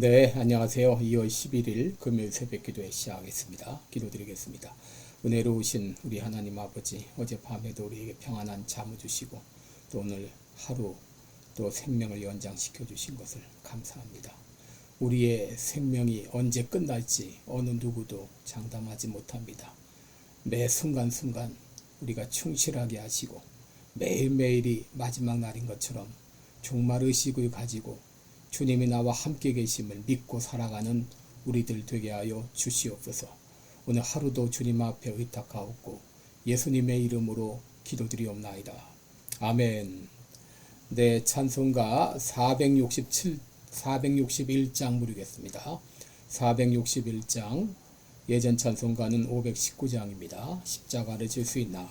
네, 안녕하세요. 2월 11일 금요일 새벽 기도회 시작하겠습니다. 기도드리겠습니다. 은혜로우신 우리 하나님 아버지, 어젯밤에도 우리에게 평안한 잠을 주시고 또 오늘 하루 또 생명을 연장시켜 주신 것을 감사합니다. 우리의 생명이 언제 끝날지 어느 누구도 장담하지 못합니다. 매 순간순간 우리가 충실하게 하시고 매일매일이 마지막 날인 것처럼 종말 의식을 가지고 주님이 나와 함께 계심을 믿고 살아가는 우리들 되게 하여 주시옵소서. 오늘 하루도 주님 앞에 의탁하옵고 예수님의 이름으로 기도드리옵나이다. 아멘. 네, 찬송가 467 461장 부르겠습니다. 461장 예전 찬송가는 519장입니다. 십자가를 질 수 있나?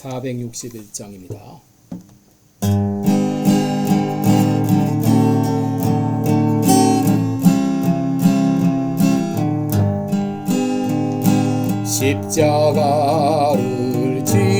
(461장입니다) 십자가를 질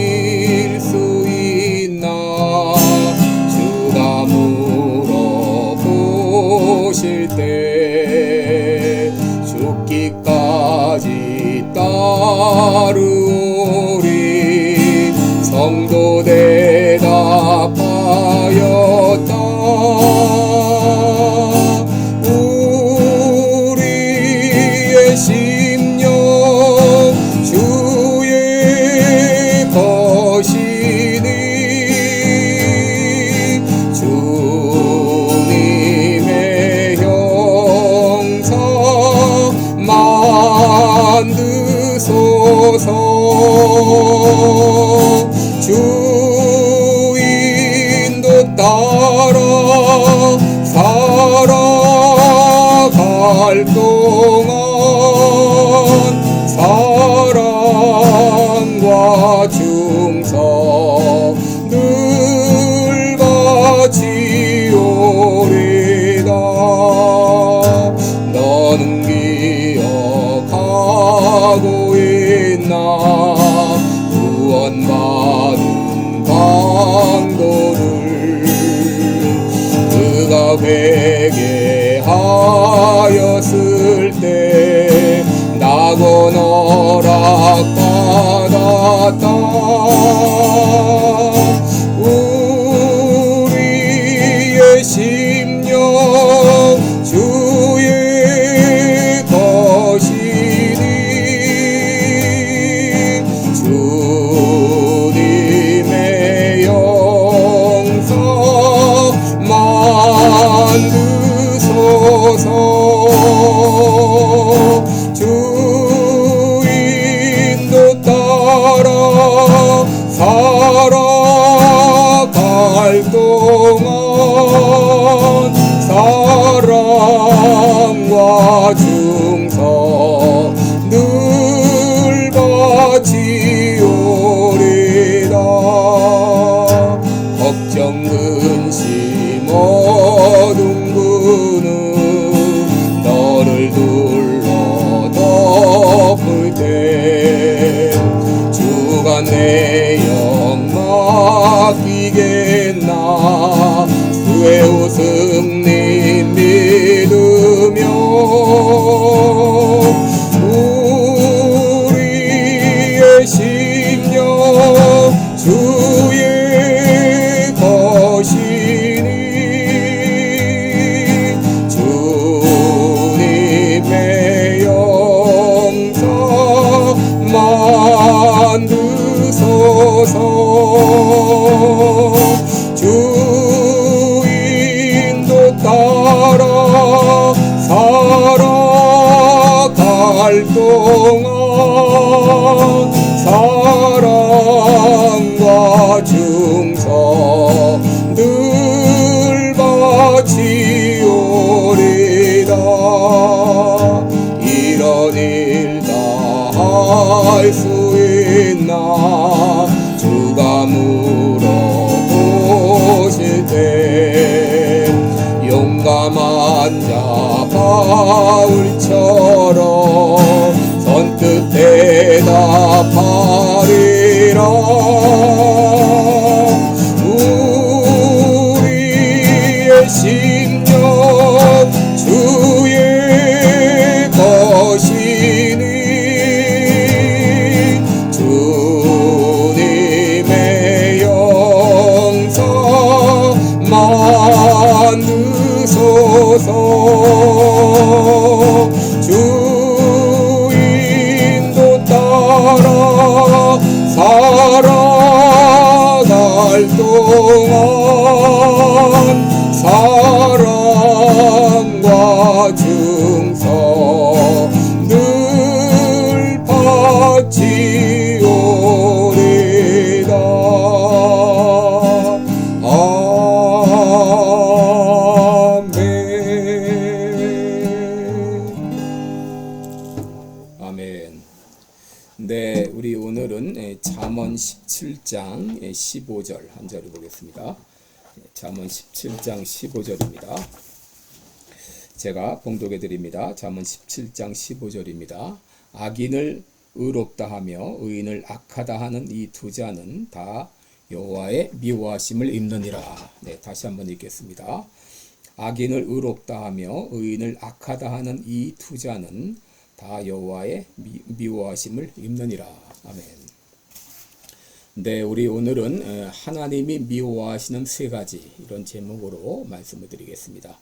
만드소서. 주인도 따라 살아갈 동안 more. 정 근심 어 있 받으소서. 주인도 따라 살아갈 동안 아멘 네, 우리 오늘은 예, 잠언 17장 15절 한 절을 보겠습니다. 예, 잠언 17장 15절입니다. 제가 봉독해 드립니다. 잠언 17장 15절입니다. 악인을 의롭다 하며 의인을 악하다 하는 이 두 자는 다 여호와의 미워하심을 입느니라. 네, 다시 한번 읽겠습니다. 악인을 의롭다 하며 의인을 악하다 하는 이 두 자는 다 여호와의 미, 미워하심을 입느니라. 아멘. 네, 우리 오늘은 에, 하나님이 미워하시는 세 가지 이런 제목으로 말씀을 드리겠습니다.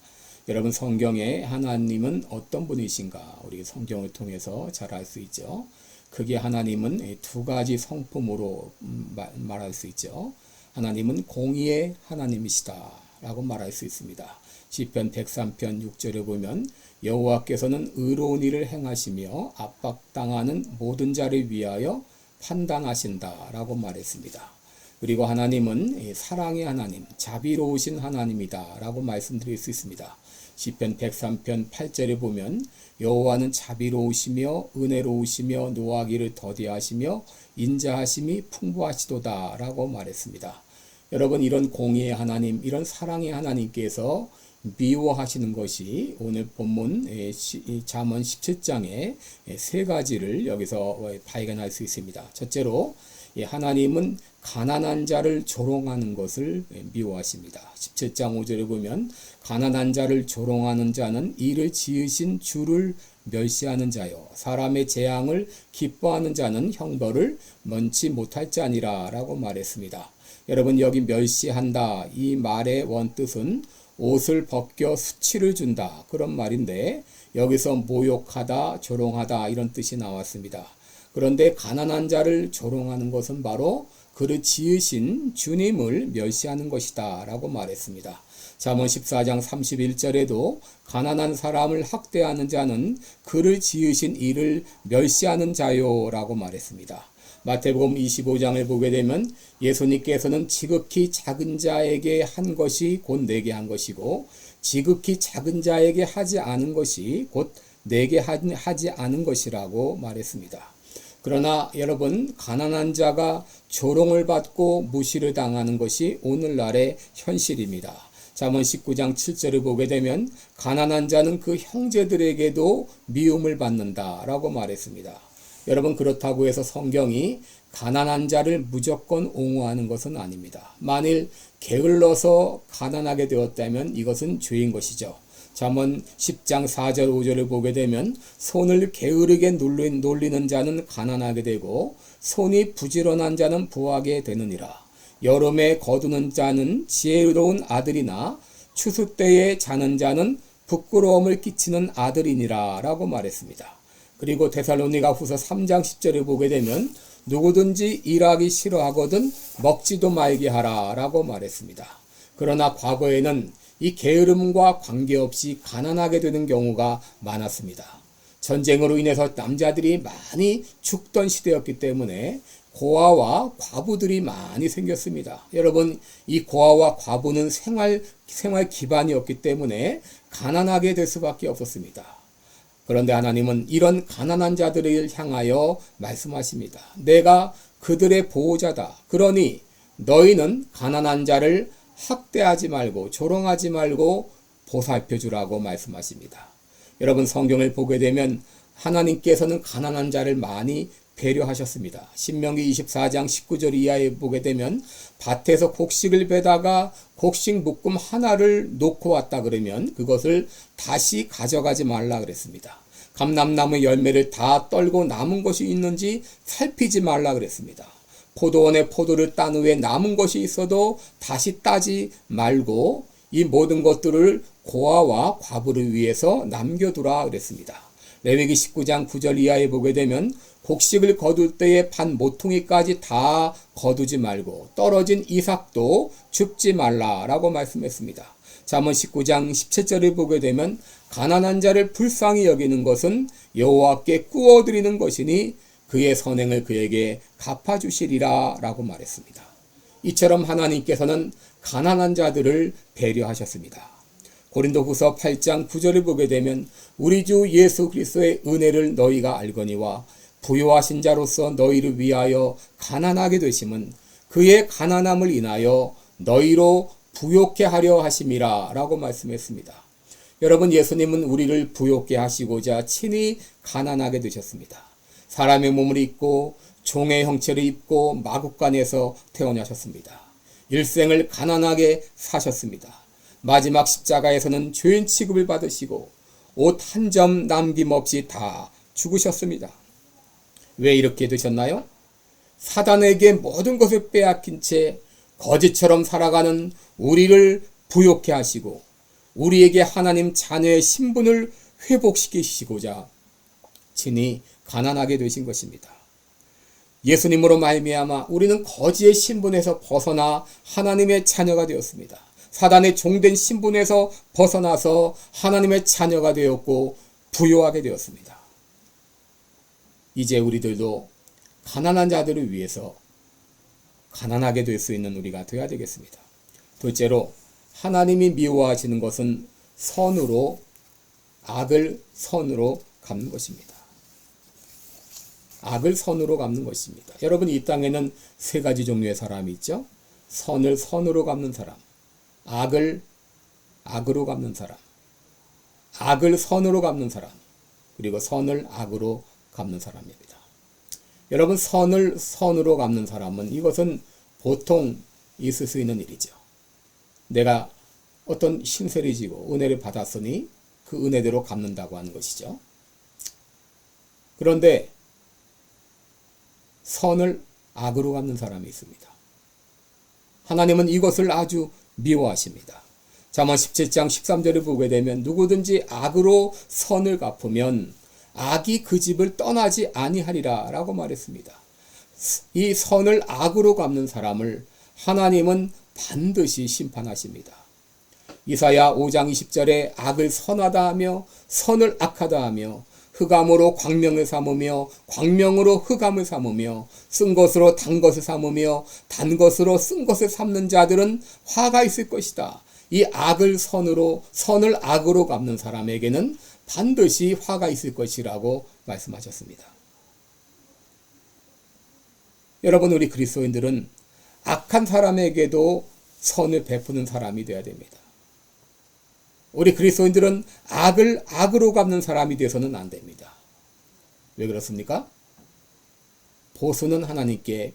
여러분 성경에 하나님은 어떤 분이신가 우리 성경을 통해서 잘 알 수 있죠. 그게 하나님은 이두 가지 성품으로 음, 말- 말할 수 있죠. 하나님은 공의의 하나님이시다라고 말할 수 있습니다. 시편 103편 6절에 보면 여호와께서는 의로운 일을 행하시며 압박당하는 모든 자를 위하여 판단하신다라고 말했습니다. 그리고 하나님은 이 사랑의 하나님, 자비로우신 하나님이다라고 말씀드릴 수 있습니다. 시편 103편 8절에 보면 여호와는 자비로우시며 은혜로우시며 노하기를 더디하시며 인자하심이 풍부하시도다라고 말했습니다. 여러분 이런 공의의 하나님, 이런 사랑의 하나님께서 미워하시는 것이 오늘 본문 잠언 17장의 세 가지를 여기서 어, 발견할 수 있습니다. 첫째로 이 하나님은 가난한 자를 조롱하는 것을 예, 미워하십니다. 17장 5절에 보면 가난한 자를 조롱하는 자는 이를 지으신 주를 멸시하는 자요 사람의 재앙을 기뻐하는 자는 형벌을 면치 못할 자니라라고 말했습니다. 여러분 여기 멸시한다 이 말의 원뜻은 옷을 벗겨 수치를 준다 그런 말인데 여기서 모욕하다 조롱하다 이런 뜻이 나왔습니다. 그런데 가난한 자를 조롱하는 것은 바로 그를 지으신 주님을 멸시하는 것이다 라고 말했습니다. 잠언 14장 31절에도 가난한 사람을 학대하는 자는 그를 지으신 이를 멸시하는 자요 라고 말했습니다. 마태복음 25장을 보게 되면 예수님께서는 지극히 작은 자에게 한 것이 곧 내게 한 것이고 지극히 작은 자에게 하지 않은 것이 곧 내게 하- 하지 않은 것이라고 말했습니다. 그러나 여러분 가난한 자가 조롱을 받고 무시를 당하는 것이 오늘날의 현실입니다. 잠언 19장 7절을 보게 되면 가난한 자는 그 형제들에게도 미움을 받는다라고 말했습니다. 여러분 그렇다고 해서 성경이 가난한 자를 무조건 옹호하는 것은 아닙니다. 만일 게을러서 가난하게 되었다면 이것은 죄인 것이죠. 잠언 10장 4절 5절을 보게 되면 손을 게으르게 놀리- 놀리는 자는 가난하게 되고 손이 부지런한 자는 부하게 되느니라. 여름에 거두는 자는 지혜로운 아들이나 추수 때에 자는 자는 부끄러움을 끼치는 아들이니라 라고 말했습니다. 그리고 데살로니가 후서 3장 10절을 보게 되면 누구든지 일하기 싫어하거든 먹지도 말게 하라 라고 말했습니다. 그러나 과거에는 이 게으름과 관계없이 가난하게 되는 경우가 많았습니다. 전쟁으로 인해서 남자들이 많이 죽던 시대였기 때문에 고아와 과부들이 많이 생겼습니다. 여러분, 이 고아와 과부는 생활, 생활 기반이었기 때문에 가난하게 될 수밖에 없었습니다. 그런데 하나님은 이런 가난한 자들을 향하여 말씀하십니다. 내가 그들의 보호자다. 그러니 너희는 가난한 자를 학대하지 말고 조롱하지 말고 보살펴 주라고 말씀하십니다. 여러분 성경을 보게 되면 하나님께서는 가난한 자를 많이 배려하셨습니다. 신명기 24장 19절 이하에 보게 되면 밭에서 곡식을 베다가 곡식 묶음 하나를 놓고 왔다 그러면 그것을 다시 가져가지 말라 그랬습니다. 감람나무 열매를 다 떨고 남은 것이 있는지 살피지 말라 그랬습니다. 포도원에 포도를 딴 후에 남은 것이 있어도 다시 따지 말고 이 모든 것들을 고아와 과부를 위해서 남겨두라 그랬습니다. 레위기 19장 9절 이하에 보게 되면 곡식을 거둘 때에 반 모퉁이까지 다 거두지 말고 떨어진 이삭도 줍지 말라라고 말씀했습니다. 잠언 19장 17절을 보게 되면 가난한 자를 불쌍히 여기는 것은 여호와께 꾸어 드리는 것이니 그의 선행을 그에게 갚아 주시리라라고 말했습니다. 이처럼 하나님께서는 가난한 자들을 배려하셨습니다. 고린도후서 8장 9절을 보게 되면 우리 주 예수 그리스도의 은혜를 너희가 알거니와 부요하신 자로서 너희를 위하여 가난하게 되심은 그의 가난함을 인하여 너희로 부욕케 하려 하심이라 라고 말씀했습니다. 여러분 예수님은 우리를 부욕케 하시고자 친히 가난하게 되셨습니다. 사람의 몸을 입고 종의 형체를 입고 마국간에서 태어나셨습니다. 일생을 가난하게 사셨습니다. 마지막 십자가에서는 죄인 취급을 받으시고 옷 한 점 남김없이 다 죽으셨습니다. 왜 이렇게 되셨나요? 사단에게 모든 것을 빼앗긴 채 거지처럼 살아가는 우리를 부욕해 하시고 우리에게 하나님 자녀의 신분을 회복시키시고자 친히 가난하게 되신 것입니다. 예수님으로 말미암아 우리는 거지의 신분에서 벗어나 하나님의 자녀가 되었습니다. 사단의 종된 신분에서 벗어나서 하나님의 자녀가 되었고 부요하게 되었습니다. 이제 우리들도 가난한 자들을 위해서 가난하게 될 수 있는 우리가 되어야 되겠습니다. 둘째로 하나님이 미워하시는 것은 선으로 악을 선으로 갚는 것입니다. 악을 선으로 갚는 것입니다. 여러분 이 땅에는 세 가지 종류의 사람이 있죠. 선을 선으로 갚는 사람, 악을 악으로 갚는 사람, 악을 선으로 갚는 사람, 그리고 선을 악으로 갚는 사람입니다. 여러분 선을 선으로 갚는 사람은 이것은 보통 있을 수 있는 일이죠. 내가 어떤 신세를 지고 은혜를 받았으니 그 은혜대로 갚는다고 하는 것이죠. 그런데 선을 악으로 갚는 사람이 있습니다. 하나님은 이것을 아주 미워하십니다. 잠언 17장 13절을 보게 되면 누구든지 악으로 선을 갚으면 악이 그 집을 떠나지 아니하리라 라고 말했습니다. 이 선을 악으로 갚는 사람을 하나님은 반드시 심판하십니다. 이사야 5장 20절에 악을 선하다 하며 선을 악하다 하며 흑암으로 광명을 삼으며 광명으로 흑암을 삼으며 쓴 것으로 단 것을 삼으며 단 것으로 쓴 것을 삼는 자들은 화가 있을 것이다. 이 악을 선으로 선을 악으로 갚는 사람에게는 반드시 화가 있을 것이라고 말씀하셨습니다. 여러분 우리 그리스도인들은 악한 사람에게도 선을 베푸는 사람이 되어야 됩니다. 우리 그리스도인들은 악을 악으로 갚는 사람이 되어서는 안 됩니다. 왜 그렇습니까? 보수는 하나님께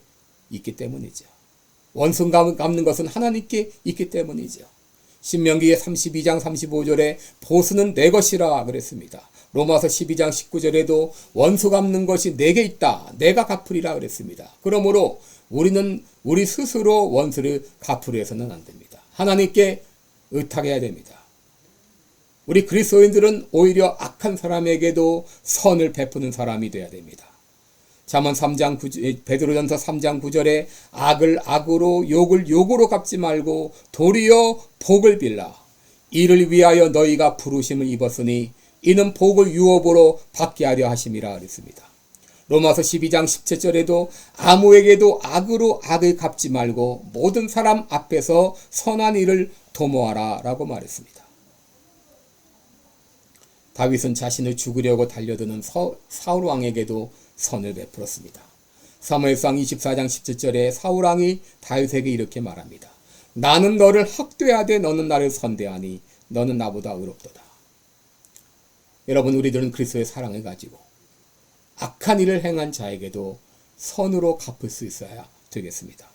있기 때문이죠. 원수 갚는 것은 하나님께 있기 때문이죠. 신명기의 32장 35절에 보수는 내 것이라 그랬습니다. 로마서 12장 19절에도 원수 갚는 것이 내게 있다. 내가 갚으리라 그랬습니다. 그러므로 우리는 우리 스스로 원수를 갚으려 해서는 안 됩니다. 하나님께 의탁해야 됩니다. 우리 그리스도인들은 오히려 악한 사람에게도 선을 베푸는 사람이 되어야 됩니다. 잠언 3장 9, 베드로전서 3장 9절에 악을 악으로 욕을 욕으로 갚지 말고 도리어 복을 빌라 이를 위하여 너희가 부르심을 입었으니 이는 복을 유업으로 받게 하려 하심이라 그랬습니다. 로마서 12장 17절에도 아무에게도 악으로 악을 갚지 말고 모든 사람 앞에서 선한 일을 도모하라 라고 말했습니다. 다윗은 자신을 죽으려고 달려드는 사울 왕에게도 선을 베풀었습니다. 사무엘상 24장 17절에 사울 왕이 다윗에게 이렇게 말합니다. 나는 너를 학대하되 너는 나를 선대하니 너는 나보다 의롭도다. 여러분 우리들은 그리스도의 사랑을 가지고 악한 일을 행한 자에게도 선으로 갚을 수 있어야 되겠습니다.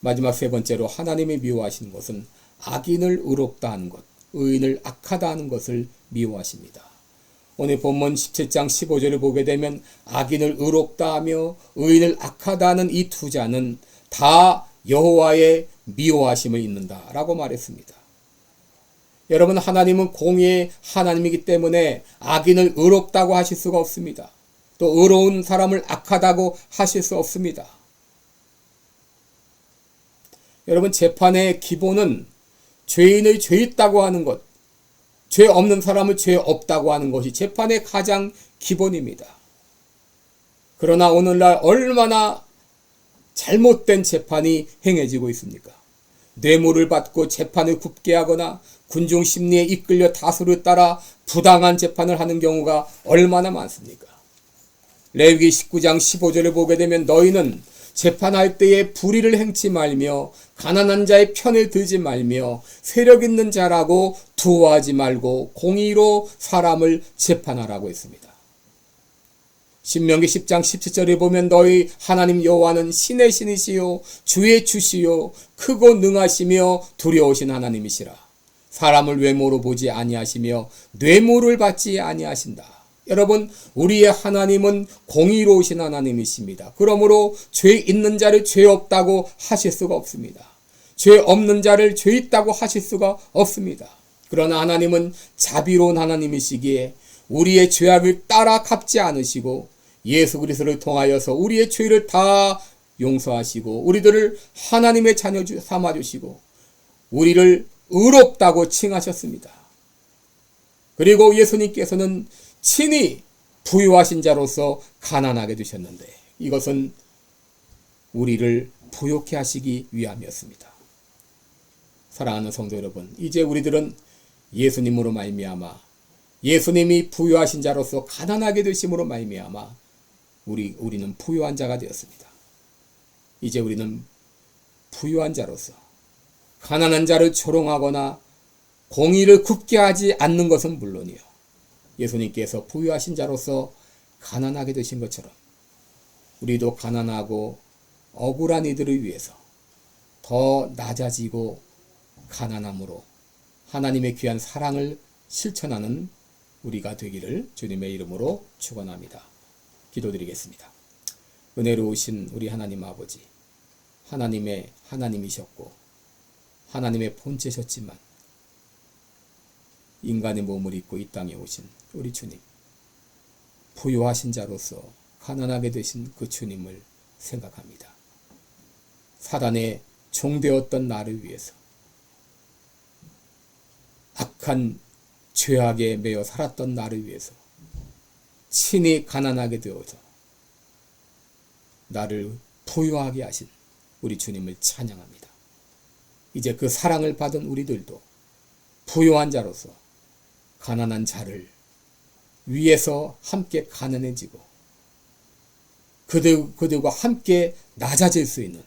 마지막 세 번째로 하나님이 미워하시는 것은 악인을 의롭다 하는 것, 의인을 악하다 하는 것을 미워하십니다. 오늘 본문 17장 15절을 보게 되면 악인을 의롭다 하며 의인을 악하다 하는 이두 자는 다 여호와의 미워하심을 입는다라고 말했습니다. 여러분 하나님은 공의의 하나님이기 때문에 악인을 의롭다고 하실 수가 없습니다. 또 의로운 사람을 악하다고 하실 수 없습니다. 여러분 재판의 기본은 죄인의 죄 있다고 하는 것, 죄 없는 사람을 죄 없다고 하는 것이 재판의 가장 기본입니다. 그러나 오늘날 얼마나 잘못된 재판이 행해지고 있습니까? 뇌물을 받고 재판을 굽게 하거나 군중 심리에 이끌려 다수를 따라 부당한 재판을 하는 경우가 얼마나 많습니까? 레위기 19장 15절을 보게 되면 너희는 재판할 때에 불의를 행치 말며 가난한 자의 편을 들지 말며 세력 있는 자라고 두어하지 말고 공의로 사람을 재판하라고 했습니다. 신명기 10장 17절에 보면 너희 하나님 여호와는 신의 신이시요 주의 주시요 크고 능하시며 두려우신 하나님이시라. 사람을 외모로 보지 아니하시며 뇌물을 받지 아니하신다. 여러분, 우리의 하나님은 공의로우신 하나님이십니다. 그러므로 죄 있는 자를 죄 없다고 하실 수가 없습니다. 죄 없는 자를 죄 있다고 하실 수가 없습니다. 그러나 하나님은 자비로운 하나님이시기에 우리의 죄악을 따라 갚지 않으시고 예수 그리스도를 통하여서 우리의 죄를 다 용서하시고 우리들을 하나님의 자녀 삼아 주시고 우리를 의롭다고 칭하셨습니다. 그리고 예수님께서는 친히 부유하신 자로서 가난하게 되셨는데 이것은 우리를 부욕해 하시기 위함이었습니다. 사랑하는 성도 여러분, 이제 우리들은 예수님으로 말미암아 예수님이 부유하신 자로서 가난하게 되심으로 말미암아 우리 우리는 부유한 자가 되었습니다. 이제 우리는 부유한 자로서 가난한 자를 조롱하거나 공의를 굽게 하지 않는 것은 물론이요. 예수님께서 부유하신 자로서 가난하게 되신 것처럼 우리도 가난하고 억울한 이들을 위해서 더 낮아지고 가난함으로 하나님의 귀한 사랑을 실천하는 우리가 되기를 주님의 이름으로 축원합니다. 기도드리겠습니다. 은혜로우신 우리 하나님 아버지 하나님의 하나님이셨고 하나님의 본체셨지만 인간의 몸을 입고 이 땅에 오신 우리 주님 부유하신 자로서 가난하게 되신 그 주님을 생각합니다. 사단의 종되었던 나를 위해서 악한 죄악에 매여 살았던 나를 위해서 친히 가난하게 되어서 나를 부유하게 하신 우리 주님을 찬양합니다. 이제 그 사랑을 받은 우리들도 부유한 자로서 가난한 자를 위해서 함께 가난해지고 그들, 그들과 함께 낮아질 수 있는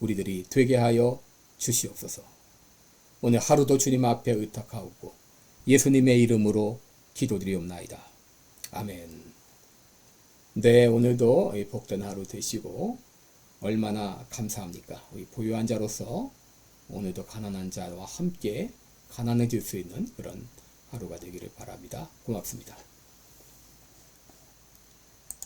우리들이 되게 하여 주시옵소서. 오늘 하루도 주님 앞에 의탁하옵고 예수님의 이름으로 기도드리옵나이다. 아멘. 네, 오늘도 복된 하루 되시고 얼마나 감사합니까? 우리 보유한 자로서 오늘도 가난한 자와 함께 가난해질 수 있는 그런 하루가 되기를 바랍니다. 고맙습니다.